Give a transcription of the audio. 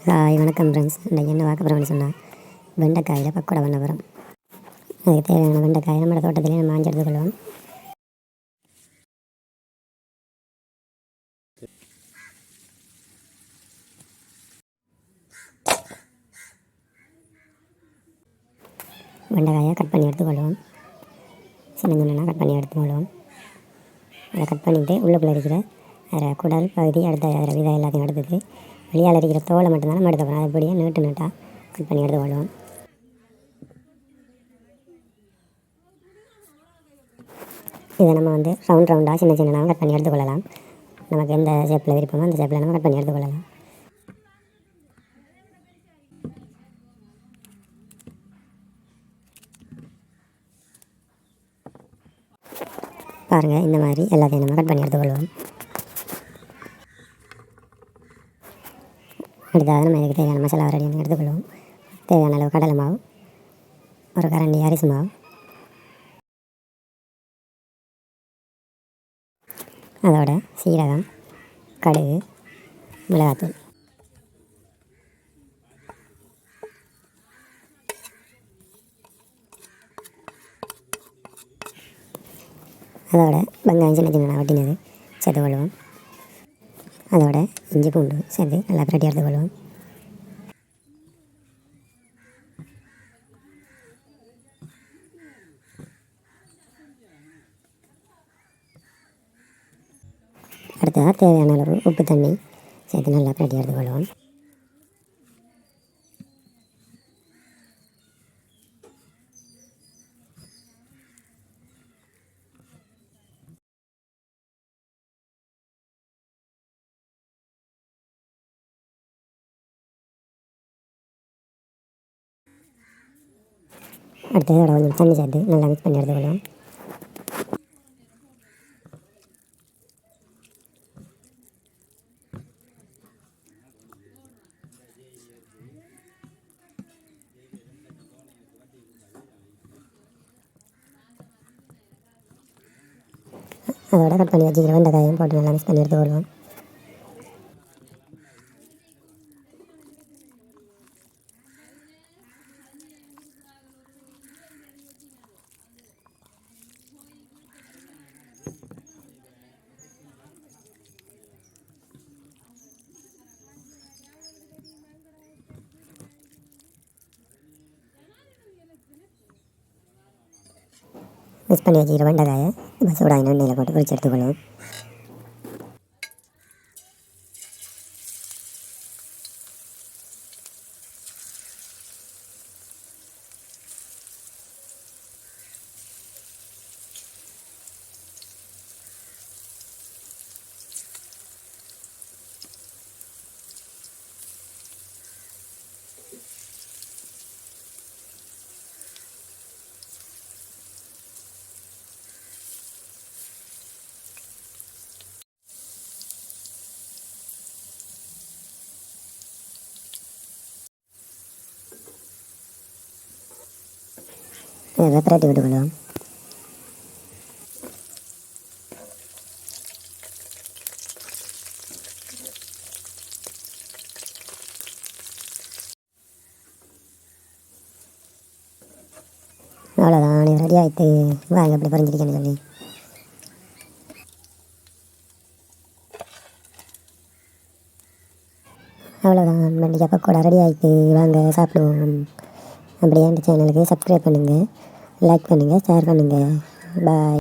Hi வணக்கம் friends இன்றைக்கி என்ன பார்க்க போகிறோம்னு சொன்னால் வெண்டைக்காயில் பக்கோட பண்ண போகிறோம் அதுக்கு தேவையான வெண்டைக்காய் நம்ம தோட்டத்திலே நம்ம ஆஞ்சு எடுத்துக்கொள்வோம் வெண்டைக்காயை கட் பண்ணி எடுத்துக்கொள்வோம் சின்ன சின்னதாக கட் பண்ணி எடுத்துக்கொள்வோம் அதை கட் பண்ணிவிட்டு உள்ளுக்குள்ளே இருக்கிற அதில் குடல் பகுதி அடுத்த அதில் விதை எல்லாத்தையும் எடுத்துட்டு வெளியால் இருக்கிற தோலை மட்டும்தான் நம்ம எடுத்துக்கணும் அது அப்படியே நீட்டு நீட்டாக கட் பண்ணி எடுத்து போடுவோம் இதை நம்ம வந்து ரவுண்ட் ரவுண்டாக சின்ன சின்னதாக கட் பண்ணி எடுத்துக்கொள்ளலாம் நமக்கு எந்த ஷேப்பில் விருப்பமோ அந்த ஷேப்பில் நம்ம கட் பண்ணி எடுத்துக்கொள்ளலாம் பாருங்கள் இந்த மாதிரி எல்லாத்தையும் நம்ம கட் பண்ணி எடுத்துக்கொள்வோம் அடுத்ததாக நம்ம இதுக்கு தேவையான மசாலா ரெடி பண்ணி எடுத்துக்கொள்வோம். தேவையான அளவு கடலை மாவு ஒரு கரண்டி அரிசி மாவு. அதோட சீரகம் கடுகு மிளகாத்தூள். அதோட வெங்காயம் சின்ன சின்ன வட்டினது சேர்த்து கொள்வோம் அதோட இஞ்சி பூண்டு சேர்த்து நல்லா பிரட்டி எடுத்து கொள்வோம் அடுத்ததாக தேவையான அளவு உப்பு தண்ணி சேர்த்து நல்லா பிரட்டி எடுத்து கொள்வோம் அடுத்தது அதோட கொஞ்சம் தண்ணி சேர்த்து நல்லா மிக்ஸ் பண்ணி எடுத்துக்கொள்வோம் அதோட கட் பண்ணி வச்சுக்கிற வெண்டைக்காயும் போட்டு நல்லா மிக்ஸ் பண்ணி எடுத்துக்கொள்வோம் மிக்ஸ் பண்ணி வச்சுக்கிற வெண்டைக்காயை நம்ம சூடாக இன்னும் எண்ணெயில் போட்டு பொரிச்சு எடுத்துக்கணும் இதை பிரட்டி விட்டுக்கொள்வோம் அவ்வளோதான் நீ ரெடி ஆகிட்டு வாங்க அப்படி பறிஞ்சிருக்கேன்னு சொல்லி. அவ்வளோதான் மல்லிகை பக்கோடா ரெடி ஆகிட்டு வாங்க சாப்பிடுவோம். அப்படியே அந்த சேனலுக்கு சப்ஸ்கிரைப் பண்ணுங்கள் லைக் பண்ணுங்கள் ஷேர் பண்ணுங்கள் பாய்